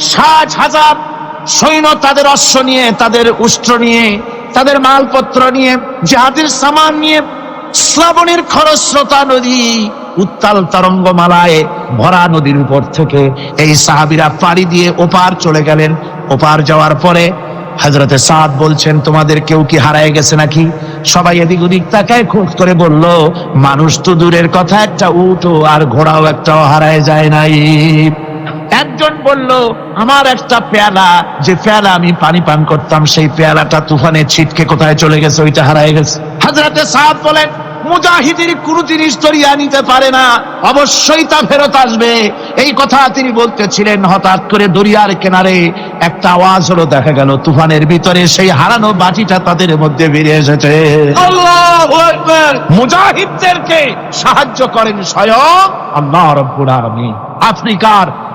ষাট হাজার সৈন্য তাদের অশ্ব নিয়ে, তাদের উষ্ট্র নিয়ে, তাদের মালপত্র নিয়ে, জাহাজের সামান নিয়ে, শ্রাবণের খরস্রোতা নদী, উত্তাল তরঙ্গমালায় ভরা নদীর উপর থেকে এই সাহাবিরা পাড়ি দিয়ে ওপার চলে গেলেন। ওপার যাওয়ার পরে হজরতে সাদ বলছেন, তোমাদের কেউ কি হারায় গেছে নাকি? সবাই এদিক ওদিক তাকায়, খোঁজ করে বলল, মানুষ তো দূরের কথা, একটা উঠো আর ঘোড়াও একটাও হারায় যায় নাই। একজন বলল আমার একটা পেয়ালা যে পেয়ালা আমি পানি পান করতাম সেই পেয়ালাটা তুফানে ছিটকে কোথায় চলে গেছে ওইটা হারায় গেছে। হাজরাতে সাদ বলেন মুজাহিদের কোন জিনিস তরিয়া নিতে পারে না অবশ্যই তা ফেরত আসবে। এই কথা তিনি বলতেছিলেন হঠাৎ করে দরিয়ার কিনারে একটা আওয়াজ হলো দেখা গেল তুফানের ভিতরে সেই হারানো বাটিটা তাদের মধ্যে বেরিয়ে এসেছে। মুজাহিদদেরকে সাহায্য করেন স্বয়ং আল্লাহ রব্বুল আলামিন। আফ্রিকার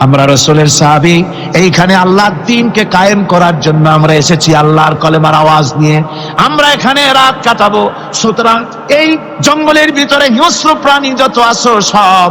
আমরা রসুলের সাহাবি এইখানে আল্লাহ দিনকে কায়েম করার জন্য আমরা এসেছি আল্লাহর কলেমার আওয়াজ নিয়ে। আমরা এখানে রাত কাটাবো, সুতরাং এই জঙ্গলের ভিতরে হিংস্র প্রাণী যত আসো সব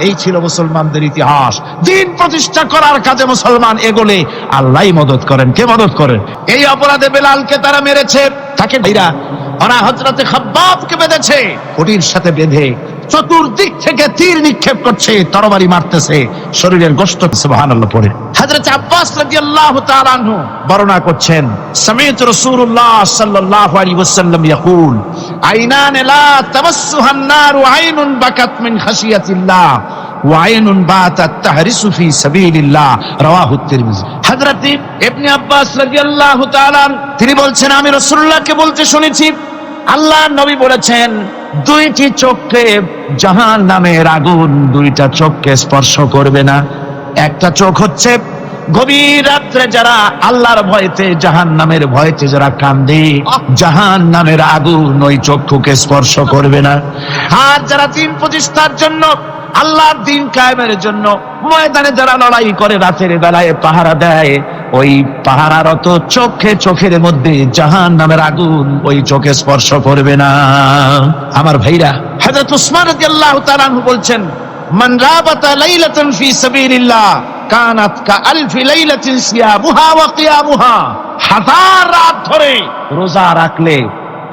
এই ছিল মুসলমানদের ইতিহাস। দিন প্রতিষ্ঠা করার কাজে মুসলমান এগোলে আল্লাহ মদত করেন। কে মদত করেন? এই অপরাধে বেলালকে তারা মেরেছে। তাকে ভাইরা ওরা হজরতে খব্বাবকে বেঁধেছে। খুঁটির সাথে বেঁধে চতুর্দিক থেকে তীর নিক্ষেপ করছে, তরবারি মারতেছে, শরীরের গোষ্ঠ সুবহানাল্লাহ, পড়ে। হযরত আব্বাস তাআলা আনহু বর্ণনা করছেন, সামিত রাসূলুল্লাহ সাল্লাল্লাহু আলাইহি ওয়াসাল্লাম ইয়াকুল, আইনান লা তামাসসুহান নার আইনুন বাকাত মিন খাশিয়াতিল্লাহ, ওয়া আইনুন বাতাত তাহরিসু ফি সাবিলিল্লাহ রাওয়াহু তিরমিজি। হাজরাতি এমনি আব্বাস রাজিয়াল্লাহু তাআলা তিনি বলছেন, আমি রাসূলুল্লাহকে বলতে শুনেছি, আল্লাহ নবী বলেছেন, দুইটি চোখকে জাহান নামের আগুন, দুইটা চোখকে স্পর্শ করবে না। একটা চোখ হচ্ছে গভীর রাত্রে যারা আল্লাহর ভয়তে জাহান নামের ভয়তে যারা কান্দে জাহান নামের আগুন ওই চক্ষুকে স্পর্শ করবে না। আর যারা দিন প্রতিষ্ঠার জন্য, আল্লাহর দিন কায়েমের জন্য ময়দানে যারা লড়াই করে, রাতের বেলায় পাহারা দেয়, ওই পাহারারত চোখে চোখের মধ্যে জাহান নামের আগুন ওই চোখে স্পর্শ করবে না। আমার ভাইরা, হযরত উসমান বলছেন মান রাবাতা লাইলাতান ফি সাবিলিল্লাহ কানাত কা আলফি লাইলাতিন সিয়ামুহা ওয়া হাজার রাত ধরে রোজা রাখলে,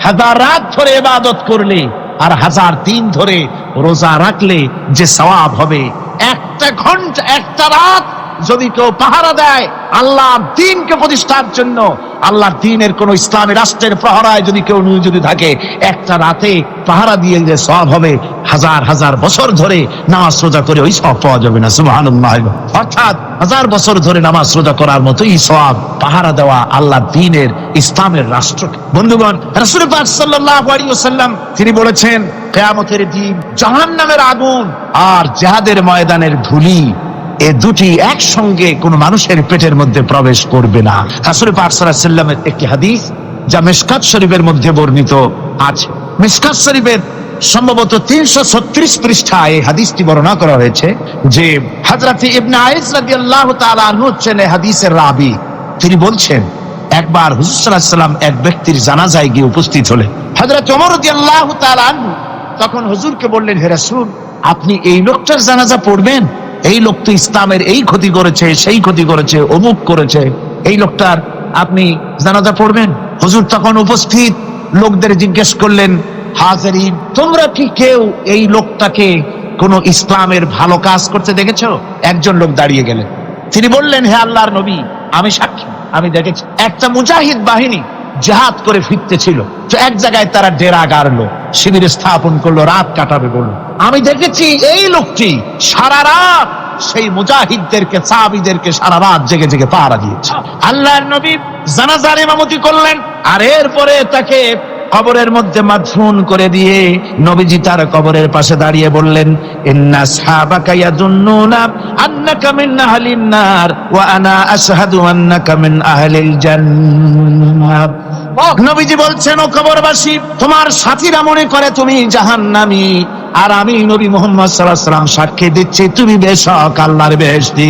হাজার রাত ধরে ইবাদত করলে আর হাজার দিন ধরে রোজা রাখলে যে সওয়াব হবে, একটা ঘণ্টা, একটা রাত যদি কেউ পাহারা দেয় আল্লাহ দিনকে প্রতিষ্ঠার জন্য আল্লাহ দিনের কোন ইসলামী রাষ্ট্রের পাহারায় যদি কেউ নিয়ে যদি থাকে, একটা রাতে পাহারা দিয়ে যে সব হবে, হাজার হাজার বছর ধরে নামাজ রোজা করে ওই সব পাওয়া যাবে না, সুবহানাল্লাহ। অর্থাৎ হাজার বছর ধরে নামাজ রোজা করার মতোই সব পাহারা দেওয়া আল্লাহ দিনের ইসলামের রাষ্ট্রকে বন্ধুগণ, রাসূল পাক তিনি বলেছেন, কিয়ামতের দিন জাহান্নামের আগুন আর জিহাদের ময়দানের ধুলি এ দুটি একসঙ্গে কোন মানুষের পেটের মধ্যে প্রবেশ করবে না। আলাইহি ওয়াসাল্লামের একটি হাদিস যা মিশকাত শরীফের মধ্যে বর্ণিত আছে। মিশকাত শরীফের সম্ভবত তিনশো ছত্রিশ পৃষ্ঠায় এই হাদিসটি বর্ণনা করা হয়েছে যে হাজরাতে ইবনে আইস রাদিয়াল্লাহু তাআলা আনহু হচ্ছেন হাদিসের রাবি। তিনি বলছেন, একবার হুজুর এক ব্যক্তির জানাজায় গিয়ে উপস্থিত হলেন। হযরত ওমর রাদিয়াল্লাহু তাআলা আনহু তখন হুজুরকে বললেন, হে রাসূল, আপনি এই লোকটার জানাজা পড়বেন? এই লোক তো ইসলামের এই ক্ষতি করেছে, সেই ক্ষতি করেছে, অমুক করেছে। এই লোকটার আপনি জানাজা পড়বেন? হুজুর তখন উপস্থিত। লোকদের জিজ্ঞেস করলেন হাজারিন তোমরা কি কেউ এই লোকটাকে কোন ইসলামের ভালো কাজ করতে দেখেছ? একজন লোক দাঁড়িয়ে গেলেন। তিনি বললেন, হে আল্লাহর নবী, আমি সাক্ষী, আমি দেখেছি। একটা মুজাহিদ বাহিনী জেহাদ করে ফিরতেছিল। তো এক জায়গায় তারা ডেরা গাড়লো শিবির স্থাপন করল, রাত কাটাবে বলল। আমি দেখেছি এই লোকটি সারা রাত সেই মুজাহিদদেরকে সাহাবিদেরকে সারা রাত জেগে জেগে পাহারা দিয়েছে। আল্লাহর নবী জানাজার ইমামতি করলেন। আর এরপরে তাকে কবরের মধ্যে মাদফুন করে দিয়ে নবীজি তার কবরের পাশে দাঁড়িয়ে বললেন ইন্না সাহাবাকা ইয়াদুন্নুনা আন্নাকা মিন আহলিন নার ওয়া আনা আশহাদু আন্নাকা মিন আহলিল জান্নাহ। নবীজি বলছেন ও কবরবাসী তোমার সাথীরা মনে করে তুমি জাহান্নামী। আর আমি নবী মোহাম্মদ সাল্লাম সাক্ষী দিচ্ছি, তুমি বেশক আল্লাহর বেহেশতি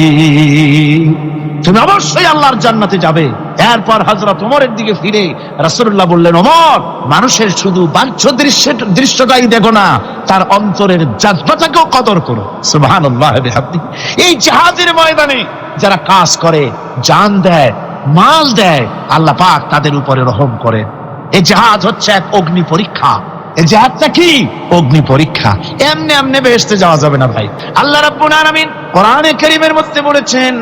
তুমি অবশ্যই আল্লাহর জান্নাতে যাবে। এরপর হযরত ওমরের দিকে ফিরে রাসূলুল্লাহ বললেন, ওমর, মানুষের শুধু বাহ্য দৃশ্য, দৃশ্যটাই দেখো না, তার অন্তরের জাজবাটাকেও কদর করো। সুবহানাল্লাহ এই জাহাজের ময়দানে যারা কাজ করে, জান দেয়, মাল দেয়, আল্লাহ পাক তাদের উপরে রহম করেন। এই জাহাজ হচ্ছে এক অগ্নি পরীক্ষা। এই জাহাজটা কি অগ্নি পরীক্ষা এমনি এমনি বেহেশতে যাওয়া যাবে না ভাই আল্লাহ রাব্বুল আলামিন কোরআনে কারীমের মধ্যে বলেছেন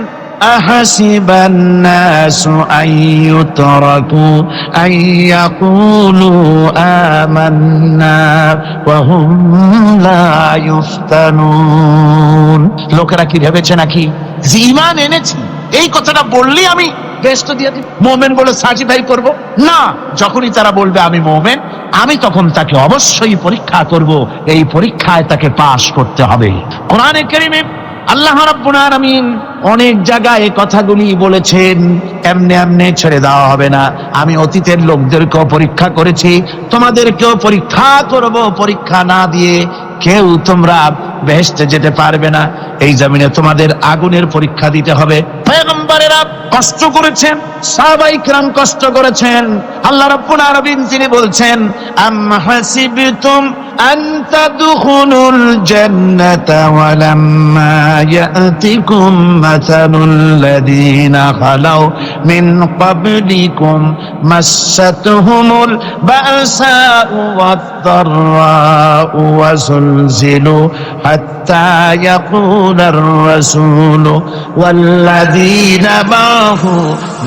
أحسب الناس أن يتركوا أن يقولوا آمنا وهم لا يفتنون লোকেরা কি ভেবেছে নাকি যে ইমান এনেছি এই কথাটা বললি আমি বেস্ট দিয়ে দিই মোমেন বলে সার্টিফাই করব না যখনই তারা বলবে আমি মোমেন আমি তখন তাকে অবশ্যই পরীক্ষা করব। এই পরীক্ষায় তাকে পাশ করতে হবে। কোরআনে কেরিমে আল্লাহ রাব্বুল আলামিন অনেক জায়গায় এই কথাগুলি বলেছেন। এমনি এমনি ছেড়ে দেওয়া হবে না। আমি অতীতের লোকদেরকেও পরীক্ষা করেছি। তোমাদেরকেও পরীক্ষা করব। পরীক্ষা না দিয়ে কেউ তোমরা বেহেশতে যেতে পারবে না এই জমিনে তোমাদের আগুনের পরীক্ষা দিতে হবে পয়গম্বরেরা কষ্ট করেছেন সাহাবাই کرام কষ্ট করেছেন আল্লাহ রাব্বুল আলামিন তিনি বলছেন আম হাসিবতুম আন তাদখুলুল জান্নাতা ওয়ালাম্মা ইয়াতিকুম মাসালুল লাযীনা খালাউ মিন ক্বাবলিকুম মাসাতহুমুল বাসাউ ওয়াদ-দাররাউ ওয়াজুলজিলু حتى يقول الرسول والذين معه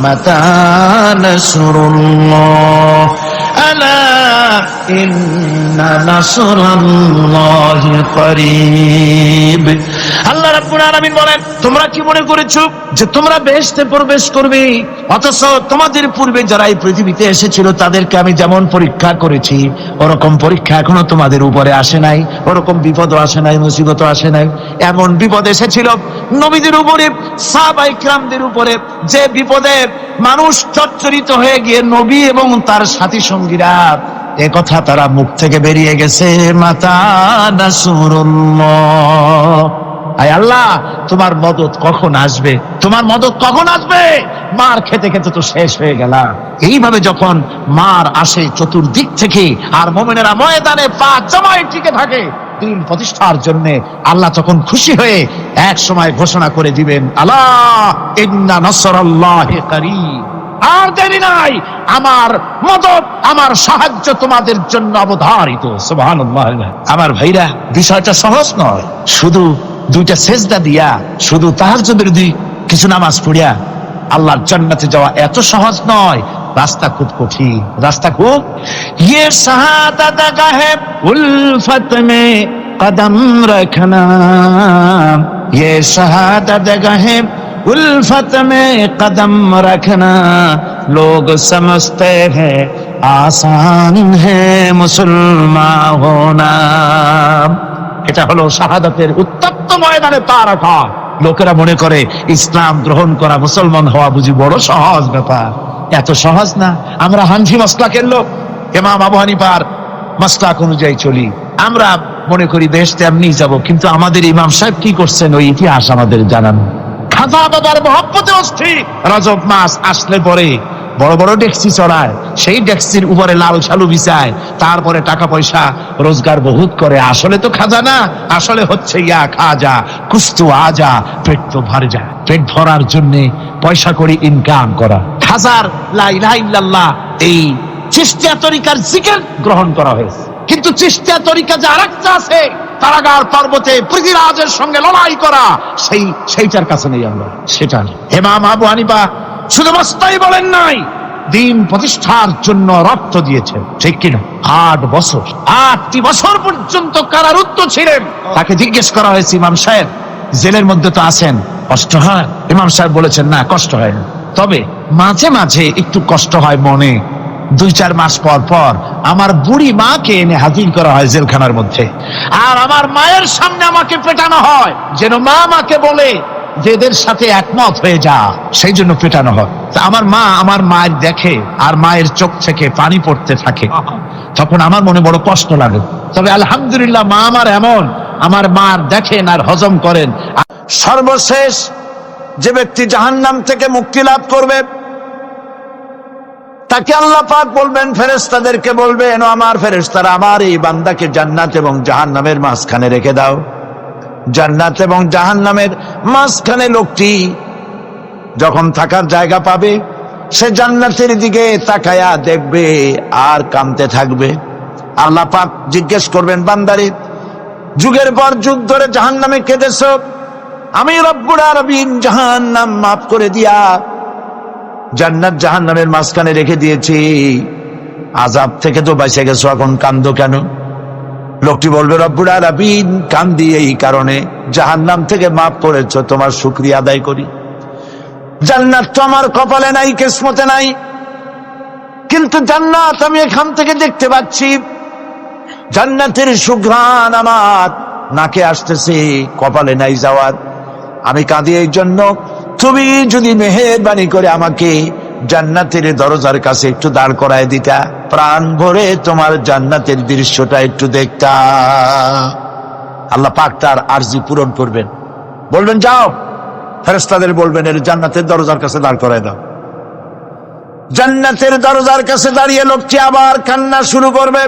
متى نصر الله؟ ألا إن نصر الله قريب. আল্লাহ রাব্বুল আলামিন বলেন, তোমরা কি মনে করেছ যে তোমরা বেহেশতে প্রবেশ করবে? অথচ তোমাদের পূর্বে যারা এই পৃথিবীতে এসেছিল, তাদেরকে আমি যেমন পরীক্ষা করেছি, ওরকম পরীক্ষা এখনও তোমাদের উপরে আসে নাই, ওরকম বিপদও আসে নাই, মুসিবতও আসে নাই। এমন বিপদ এসেছিল নবীদের উপরে, সাহাবাই ক্রামদের উপরে, যে বিপদে মানুষ চচ্চরিত হয়ে গিয়ে নবী এবং তার সাথী সঙ্গীরা, এ কথা তারা মুখ থেকে বেরিয়ে গেছে, মাতা নাসুরুল্লাহ। আয় আল্লাহ, তোমার মদত কখন আসবে? তোমার মদত কখন আসবে? মার খেতে খেতে তো শেষ হয়ে গেলাম। এইভাবে যখন মার আসে চতুর্দিক থেকে, আর মোমেনেরা ময়দানে পা জমায় টিকে থাকে, দিন প্রতিষ্ঠার জন্য আল্লাহ তখন খুশি হয়ে এক সময় ঘোষণা করে দিবেন, আল্লাহ, ইন্না নসরাল্লাহি করিম। আর দেরি নাই, আমার মদত, আমার সাহায্য তোমাদের জন্য অবধারিত। সুবহানাল্লাহ। আমার ভাইরা, বিষয়টা সহজ নয়। শুধু দুইটা সেজদা দিয়া শুধু তাহার যদি কিছু নামাজ পড়িয়া আল্লাহর জান্নাতে যাওয়া এত সহজ নয় রাস্তা খুব কঠিন রাস্তা খুব ये शहादत है उल्फत में कदम रखना ये शहादत है उल्फत में कदम रखना लोग समझते हैं आसान है मुसलमान होना এটা হলো শাহাদাতের উত্তপ্ত ময়দানে রাখা লোকেরা মনে করে ইসলাম গ্রহণ করা মুসলমান হওয়া বুঝি বড় সহজ ব্যাপার। এত সহজ না। আমরা হানফি মাসলাকের লোক, ইমাম আবু হানিফার মাসলাক অনুযায়ী চলি। আমরা মনে করি বেশ তেমনি যাব, কিন্তু আমাদের ইমাম সাহেব কি করছেন ওই ইতিহাস আমাদের জানান। খাজা বাবার মহব্বতে অস্থির। রজব মাস আসলে পরে বড় বড় ডেক্সি চড়ায়, সেই ডেক্সির উপরে লাল শালু বিছায়, তারপরে টাকা পয়সা রোজগার বহুত করে। আসলে তো খাজা না, আসলে হচ্ছে ইয়া খাজা, কুস্তু আজা, পেট তো ভর যা পেট ভরার জন্য পয়সা করে ইনকাম করা। খাজার লা ইলাহা ইল্লাল্লাহ, এই চেষ্টা তরিকার জিকির গ্রহণ করা হয়েছে। কিন্তু চিস্তিয়া তরিকা যে আরেকটা আছে, কারাগার পর্বতে পৃথিবীরাজের সঙ্গে লড়াই করা, সেই, সেইটার কাছে নেই আমরা। সেটা। হেমাম আবু হানিফা শুধু মস্তাই বলেন নাই, দিন প্রতিষ্ঠার জন্য রক্ত দিয়েছে ঠিক কিনা? আট বছর, আটটি বছর পর্যন্ত কারারুদ্ধ ছিলেন। তাকে জিজ্ঞেস করা হয়েছে, ইমাম সাহেব, জেলের মধ্যে তো আছেন, কষ্ট হয়? ইমাম সাহেব বলেছেন, না, কষ্ট হয় না। তবে মাঝে মাঝে একটু কষ্ট হয় মনে। দুই, চার মাস পর পর আমার বুড়ি মাকে এনে হাজির করা হয় জেলখানার মধ্যে। আর আমার মায়ের সামনে আমাকে পেটানো হয়। যেন মা আমাকে বলে যে এদের সাথে একমত হয়ে যা, সেই জন্য পেটানো হয়। আমার মা আমার মায়ের দেখে আর মায়ের চোখ থেকে পানি পড়তে থাকে। তখন আমার মনে বড় কষ্ট লাগে। তবে আলহামদুলিল্লাহ মা আমার এমন, আমার মার দেখেন আর হজম করেন। সর্বশেষ যে ব্যক্তি জাহান্নাম থেকে মুক্তি লাভ করবে, তাকে আল্লাহ পাক বলবেন ফেরেস্তাদেরকে বলবেন আমার ফেরেস্তারা আমার এই বান্দাকে জান্নাত এবং জাহান্নামের মাঝখানে রেখে দাও। জান্নাত এবং জাহান্নামের মাঝখানে লোকটি যখন থাকার জায়গা পাবে, সে জান্নাতের দিকে তাকায়া দেখবে আর কামতে থাকবে। আল্লাহ পাক জিজ্ঞেস করবেন, বান্দারে, যুগের পর যুগ ধরে জাহান নামে কেঁদেছ? আমি জাহান নাম মাফ করে দিয়া জান্নাত জাহান নামের মাঝখানে রেখে দিয়েছি। আজাব থেকে তো বেঁচে গেছো, এখন কান্দ কেন? লোকটি বলবে রব্বুর আরবিন কান্দি এই কারণে। জাহান নাম থেকে মাফ করেছ, তোমার শুক্রিয়া আদায় করি। জান্নাত তো আমার কপালে নাই, কিসমতে নাই। কিন্তু জান্নাত আমি এখান থেকে দেখতে পাচ্ছি। জান্নাতের সুঘ্রাণ আমার নাকে আসতেছে, কপালে নাই যাওয়ার। আমি কাঁদি এই জন্য। তুমি যদি মেহেরবানি করে আমাকে জান্নাতের দরজার কাছে একটু দাঁড় করায় দিতা। প্রাণ ভরে তোমার জান্নাতের দৃশ্যটা একটু দেখতা। আল্লাহ পাক তার আরজি পূরণ করবেন। বলবেন, যাও। ফেরেস্তাদের বলবেন, এর জান্নাতের দরজার কাছে দাঁড় করায় দাও। জান্নাতের দরজার কাছে দাঁড়িয়ে লোকটি আবার কান্না শুরু করবে।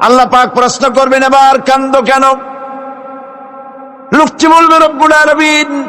আল্লাহ পাক প্রশ্ন করবেন, এবার কান্দ কেন? লোকটি বলবে, রব্বুল আরবিন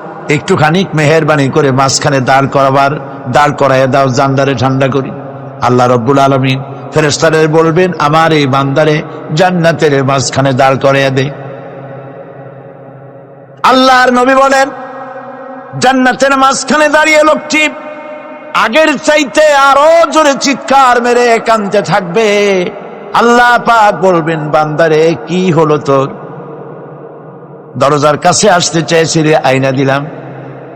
একটুখানি মেহরবানি করে মাঝখানে দাঁড় করাবার, দাঁড় করাইয়া দাও, জান্দারে ঠান্ডা করি। আল্লাহ রব্বুল আলমিন ফেরেস্তারের বলবেন, আমার এই বান্দারে জান্নাতের মাঝখানে দাঁড় করাইয়া দে। আল্লাহর নবী বলেন, জান্নাতের মাঝখানে দাঁড়িয়ে লোকটি আগের চাইতে আরও জোরে চিৎকার মেরে কানতে থাকবে। আল্লাহ পাক বলবেন, বান্দারে, কি হলো তোর? দরজার কাছে আসতে চাইছি রে আইনা দিলাম।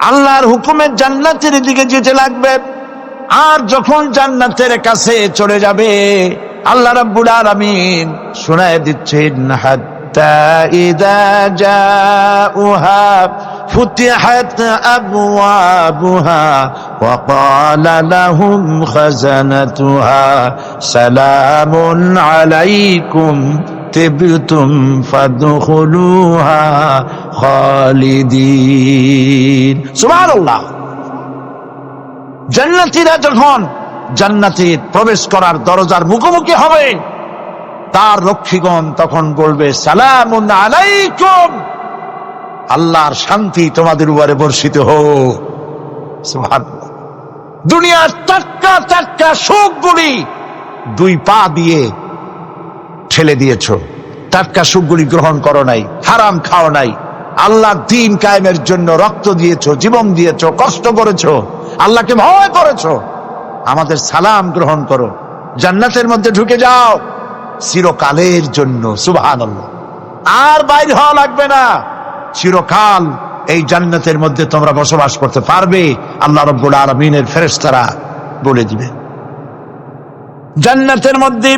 আল্লাহর হুকুমের জান্নাতের দিকে যেতে লাগবে আর যখন জান্নাতের কাছে চলে যাবে আল্লাহ রাব্বুল আলামিন শোনায় দিচ্ছেন হাত إذا جاءوها فتحت أبوابها وقال لهم خزنتها سلام عليكم তুম জান্নাতীরা যখন জান্নাতির প্রবেশ করার দরজার মুখোমুখি হবে, তার রক্ষীগণ তখন বলবে সালাম আলাইকুম। আল্লাহর শান্তি তোমাদের উপরে বর্ষিত হোক। দুনিয়ার টাটকা টাটকা সুখ দুই পা দিয়ে ঠেলে দিয়েছ। টাটকা সুখগুলি গ্রহণ করো নাই, হারাম খাও নাই। আল্লাহ দিন কায়েমের জন্য রক্ত দিয়েছ, জীবন দিয়েছ, কষ্ট করেছ, আল্লাহকে ভয় করেছ। আমাদের সালাম গ্রহণ করো। জান্নাতের মধ্যে ঢুকে যাও। চিরকালের জন্য সুবহান আর বাইর হওয়া লাগবে না। চিরকাল এই জান্নাতের মধ্যে তোমরা বসবাস করতে পারবে, আল্লাহ রব্বুল আলমিনের ফেরেস্তারা বলে দিবে। জান্নাতের মধ্যে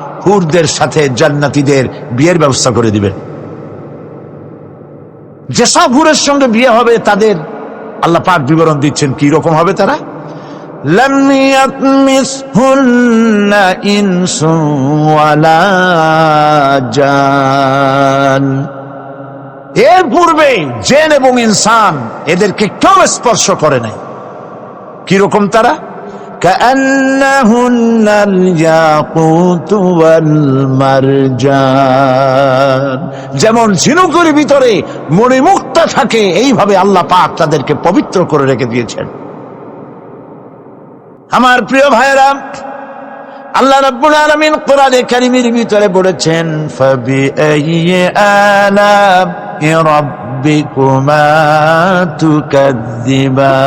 হুরদের সাথে জান্নাতিদের বিয়ের ব্যবস্থা করে দিবেন যেসব হুরের সঙ্গে বিয়ে হবে, তাদের আল্লাহ পাক বিবরণ দিচ্ছেন, কি রকম হবে তারা? এর পূর্বে জেন এবং ইনসান এদেরকে কেউ স্পর্শ করে নাই। কীরকম তারা? كأنهن الياقوت والمرجان যেমন ঝিনুকের ভিতরে মণিমুক্তা থাকে এইভাবে আল্লাহ পাক তাদেরকে পবিত্র করে রেখে দিয়েছেন আমার প্রিয় ভাইরা আল্লাহ রাব্বুল আলামিন কোরআনে কারীমের ভিতরে বলেছেন ফাবিআইয়ি আলা'i রাব্বিকুমা তুকাদ্দিবান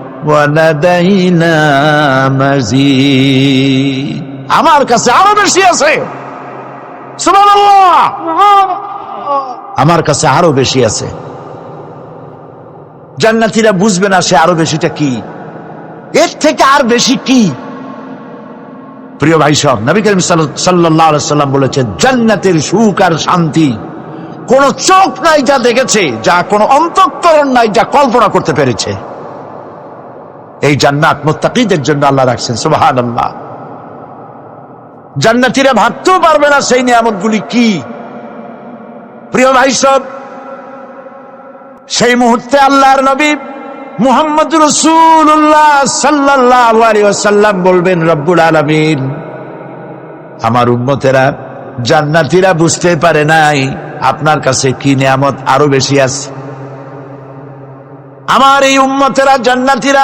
আমার কাছে আরও বেশি আছে। আমার কাছে আরও বেশি আছে। জান্নাতীরা বুঝবে না সে আরও বেশিটা কি। এর থেকে আর বেশি কি। প্রিয় ভাই সব, নবী করিম সাল্লাম বলেছে জান্নাতের সুখ আর শান্তি কোন চোখ নাই যা দেখেছে, যা কোন অন্তঃকরণ নাই যা কল্পনা করতে পেরেছে। এই জান্নাত মোত্তাকিদের জন্য আল্লাহ রাখছেন সুবাহান আল্লাহ জান্নাতিরা ভাবতেও পারবে না সেই নিয়ামতগুলি কি। প্রিয় ভাই সব, সেই মুহূর্তে আল্লাহর নবী মুহাম্মদ রসুল্লাহ সাল্লাহ বলবেন, রব্বুল আলমিন, আমার উন্মতেরা জান্নাতিরা বুঝতে পারে নাই আপনার কাছে কি নিয়ামত আরও বেশি আছে। আমার এই উম্মতেরা জান্নাতিরা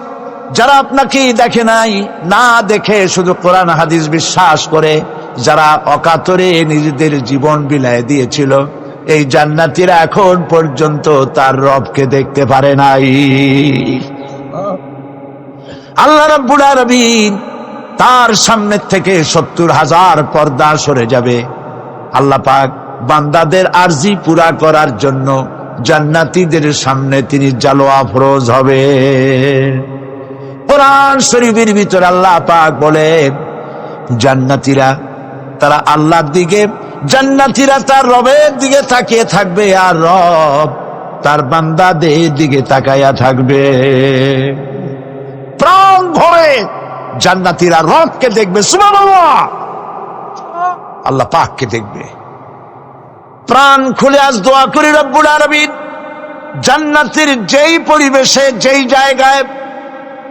যারা আপনাকে দেখে নাই, না দেখে শুধু কোরআন হাদিস বিশ্বাস করে, যারা অকাতরে নিজেদের জীবন বিলায় দিয়েছিল, এই জান্নাতিরা এখন পর্যন্ত তার রবকে দেখতে পারে নাই। আল্লাহ রাব্বুল আলামিন তার সামনে থেকে সত্তর হাজার পর্দা সরে যাবে। আল্লাহ পাক বান্দাদের আরজি পুরা করার জন্য জান্নাতীদের সামনে তিনি জালোয়া ফরোজ হবে কোরআন শরীফের ভিতরে আল্লাহ পাক বলে জান্নাতীরা তারা আল্লাহর দিকে, জান্নাতীরা তার রবের দিকে তাকিয়ে থাকবে আর রব তার বান্দাদের দিকে তাকাইয়া থাকবে। প্রাণ ভরে জান্নাতীরা রবকে দেখবে, সুবহানাল্লাহ। আল্লাহ পাককে দেখবে। প্রাণ খুলে আজ দোয়া করি রব্বুল আরবিন জান্নাতের যেই পরিবেশে, যেই জায়গায়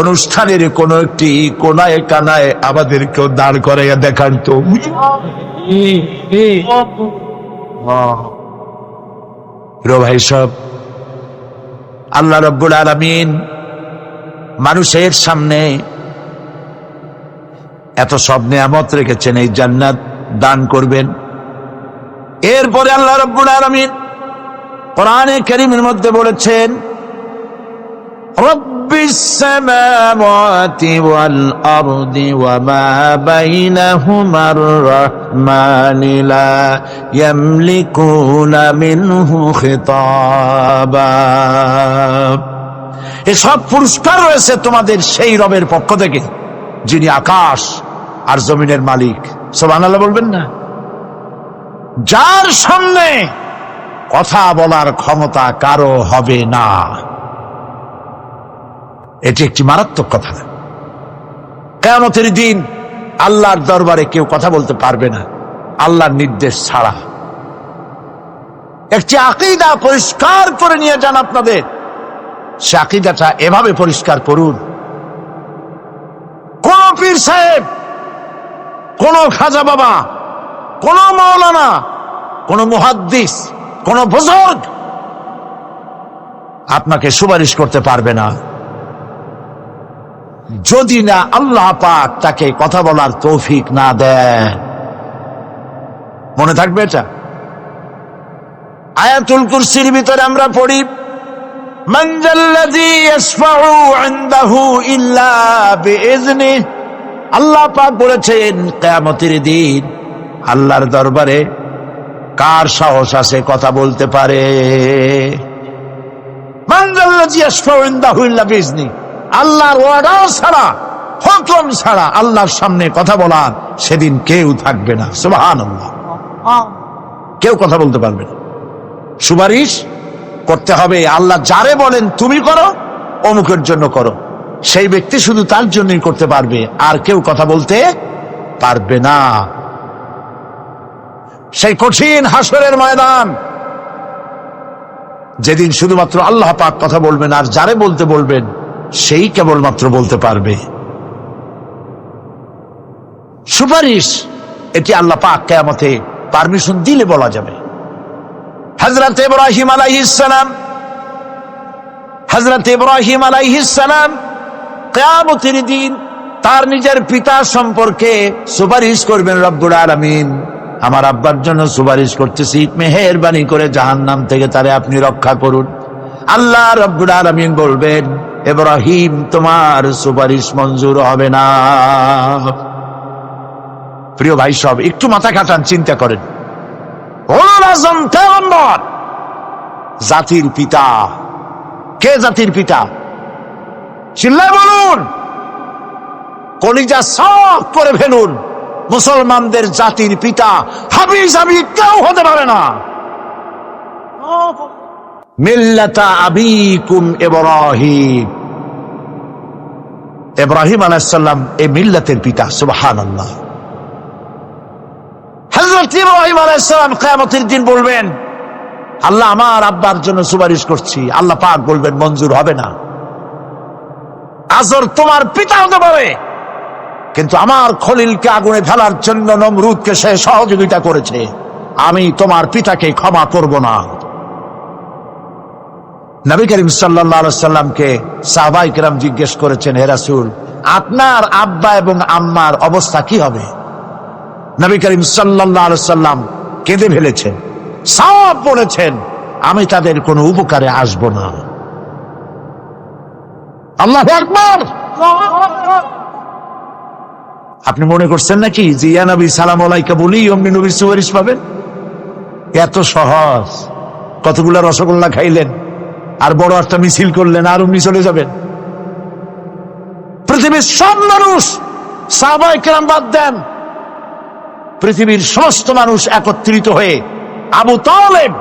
অনুষ্ঠানের কোনো একটি কোনায় কানায় আমাদেরকেও দাঁড় করাইয়া দেখান তো। ভাই সব আল্লাহ রব্বুল আলমিন মানুষের সামনে এত সব নিয়ামত রেখেছেন, এই জান্নাত দান করবেন। এরপরে আল্লাহ রব্বুল আলমিন কোরআনে করিমের মধ্যে বলেছেন رب السماوات والأرض وما بينهما الرحمن لا يملكون منه خطابا এসব পুরস্কার রয়েছে তোমাদের সেই রবের পক্ষ থেকে যিনি আকাশ আর জমিনের মালিক সোবান বলবেন না যার সামনে কথা বলার ক্ষমতা কারো হবে না এটি একটি মারাত্মক কথা কেমতের দিন আল্লাহর দরবারে কেউ কথা বলতে পারবে না। আল্লাহর নির্দেশ ছাড়া। একটি আকিদা পরিষ্কার করে নিয়ে যান আপনাদের। সে আকিদাটা এভাবে পরিষ্কার করুন। কোন পীর সাহেব, কোন খাজা বাবা, কোন মৌলানা কোন মুহাদ্দিস, কোন বুজুর্গ আপনাকে সুপারিশ করতে পারবে না। যদি না আল্লাহ পাক তাকে কথা বলার তৌফিক না দেন। মনে থাকবে এটা? আয়াতুল কুরসির ভিতরে আমরা পড়ি আল্লাহ পাক বলেছেন, কেয়ামতির দিন আল্লাহর দরবারে কার সাহস আছে কথা বলতে পারে? মানজাল্লাহ জিয়াসফা ইন্দা হুইল্লা বিজনি আল্লাহর ওয়ার্ডার ছাড়া, হুকুম ছাড়া আল্লাহর সামনে কথা বলার সেদিন কেউ থাকবে না। সুবহানাল্লাহ। কেউ কথা বলতে পারবে না। সুপারিশ করতে হবে, আল্লাহ যারে বলেন তুমি করো, অমুকের জন্য করো। সেই ব্যক্তি শুধু তার জন্যই করতে পারবে, আর কেউ কথা বলতে পারবে না। সেই কঠিন হাসরের ময়দান, যেদিন শুধুমাত্র আল্লাহ পাক কথা বলবেন আর যারে বলতে বলবেন সেই কেবলমাত্র বলতে পারবে। সুপারিশ, এটি আল্লাহ পাক কেয়ামতে পারমিশন দিলে বলা যাবে। হজরত ইব্রাহিম আলাইহিসালাম হজরত ইব্রাহিম আলাইহিসালাম কেয়ামতের দিন তার নিজের পিতা সম্পর্কে সুপারিশ করবেন রব্বুল আলমিন। আমার আব্বার জন্য সুপারিশ করতেছি, মেহেরবানি করে জাহান্নাম থেকে তারে আপনি রক্ষা করুন। আল্লাহ রব্বুল আলমিন বলবেন, ইব্রাহিম, তোমার সুপারিশ মঞ্জুর হবে না। প্রিয় ভাই সব, একটু মাথা কাটান চিন্তা করেন। জাতির পিতা। কে জাতির পিতা? চিল্লায় বলুন। কলিজা সব করে ফেলুন। মুসলমানদের জাতির পিতা হাবিজ হাবি কেউ হতে পারে না। আব্বার জন্য সুপারিশ করছি। আল্লাহ পাক বলবেন, মঞ্জুর হবে না। আজর তোমার পিতা হতে পারে, কিন্তু আমার খলিলকে আগুনে ফেলার জন্য নমরুদকে সে সহযোগিতা করেছে। আমি তোমার পিতাকে ক্ষমা করব না। নবী করিম সাল্লাহ সাল্লামকে সাহবাই কিরাম জিজ্ঞেস করেছেন, হে রাসূল, আপনার আব্বা এবং আম্মার অবস্থা কি হবে? নবী করিম সাল্লাহ সাল্লাম কেঁদে ফেলেছেন সব বলেছেন, আমি তাদের কোনো উপকারে আসব না। আল্লাহ আকবর! আপনি মনে করছেন নাকি যে, ইয়া নবী, সালাম বলি, অমনি পাবেন? এত সহজ, কতগুলা রসগোল্লা খাইলেন আর বড় একটা মিছিল করলেন, আর অমনি চলে যাবেন। পৃথিবীর সব মানুষ সাহবাই কেরাম বাদ দেন। পৃথিবীর সমস্ত মানুষ একত্রিত হয়ে আবু তালেব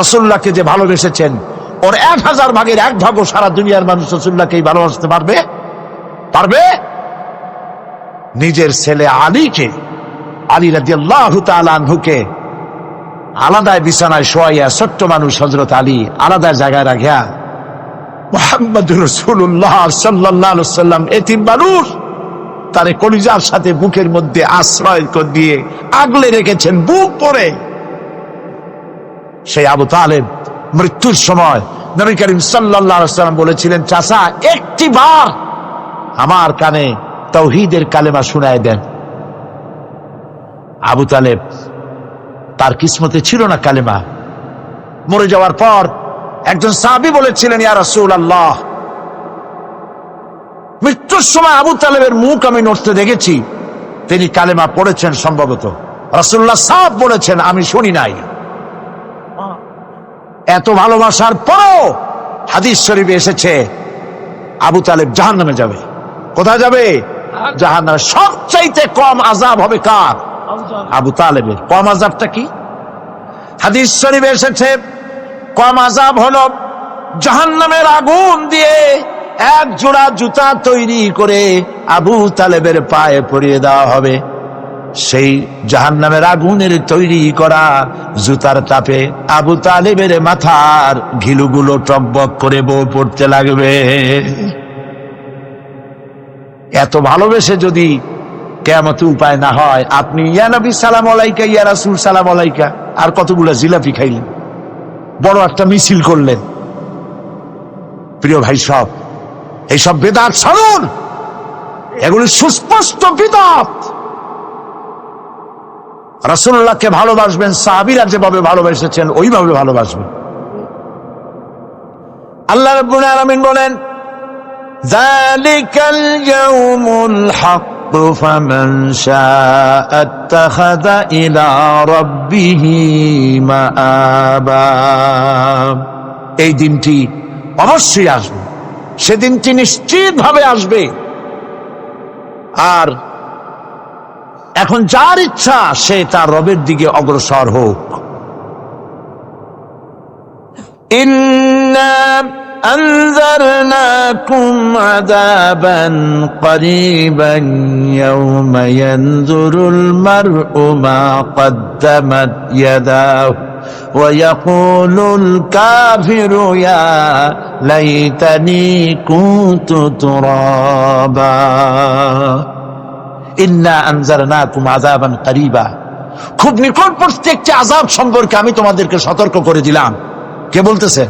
রসুল্লাহকে যে ভালোবেসেছেন, ওর এক হাজার ভাগের এক ভাগও সারা দুনিয়ার মানুষ রসুল্লাহকেই ভালোবাসতে পারবে? পারবে? নিজের ছেলে আলীকে, আলী রাজি আল্লাহ আনহুকে আলাদায় বিছানায় শোয়াইয়া ছোট্ট মানুষ হজরত আলী আলাদা জায়গায় রাখিয়া বুকের মধ্যে আশ্রয় দিয়ে আগলে রেখেছেন সেই মৃত্যুর সময় করিম সাল্লাম বলেছিলেন চাষা একটি বার আমার কানে তৌহিদের কালেমা শুনায় দেন। আবু তালেব তার কিসমতে ছিল না কালেমা। মরে যাওয়ার পর একজন সাহাবি বলেছিলেন ইয়া রাসূল আল্লাহ মৃত্যুর সময় আবু তালেবের মুখ আমি নড়তে দেখেছি। তিনি কালেমা পড়েছেন সম্ভবত। রাসূলুল্লাহ সাহেব বলেছেন আমি শুনি নাই। এত ভালোবাসার পরও হাদিস শরীফে এসেছে আবু তালেব জাহান নামে যাবে। কোথায় যাবে? জাহান নামে সবচাইতে কম আজাব হবে কার? আবু তালেবের। কম আজাবটা কি? হাদিস শরীফে এসেছে, কম আজাব হলো জাহান্নামের আগুন দিয়ে এক জোড়া জুতা তৈরি করে আবু তালেবের পায়ে পরিয়ে দেওয়া হবে। সেই জাহান্নামের আগুনের তৈরি করা জুতার তাপে আবু তালেবের মাথার ঘিলুগুলো টকবক করে বউ পড়তে লাগবে। এত ভালোবেসে যদি কেমত উপায় না হয়। আপনি, ইয়া নবী, সালাম আলাইকা, ইয়া রাসুল, সালাম আলাইকা। আর কতগুলো জিলাপি খাইলেন? বড় একটা মিছিল করলেন। প্রিয় ভাই, সব। এইসব বেদাত সরুন এগুলি সুস্পষ্ট বিদাত। রাসুল্লাহকে ভালোবাসবেন, সাহাবিরা যেভাবে ভালোবেসেছেন, ওইভাবে ভালোবাসবেন। আল্লাহ রব্বুল বলেন জালিকাল ইয়াউমুল হক। فمن شاء اتخذ إلى ربه مآبا এই দিনটি অবশ্যই আসবে সেদিনটি নিশ্চিত ভাবে আসবে আর এখন যার ইচ্ছা সে তার রবের দিকে অগ্রসর হোক إنا أنذرناكم عذابا قريبا يوم ينظر المرء ما قدمت يداه ويقول الكافر يا ليتني كنت ترابا ইন্না আনজারনাকুম আযাবান কারীবা খুব নিকটবর্তী একটি আযাব সম্পর্কে আমি তোমাদেরকে সতর্ক করে দিলাম কে বলতেছেন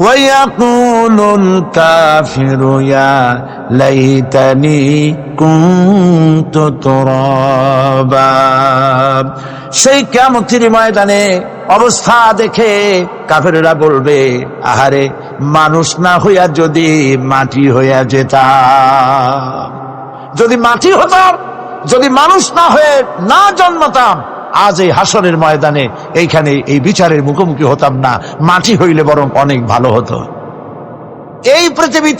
ويقول الكافر يا ليتني كنت ترابا সেই কেমতির ময়দানে অবস্থা দেখে কাফেরেরা বলবে আহারে মানুষ না হইয়া যদি মাটি হইয়া যেতাম যদি মাটি হতাম যদি মানুষ না হয়ে না জন্মতাম আজ এই হাসরের ময়দানে এইখানে এই বিচারের মুখোমুখি হতাম না। মাটি হইলে বরং অনেক ভালো হতো। এই পৃথিবীতে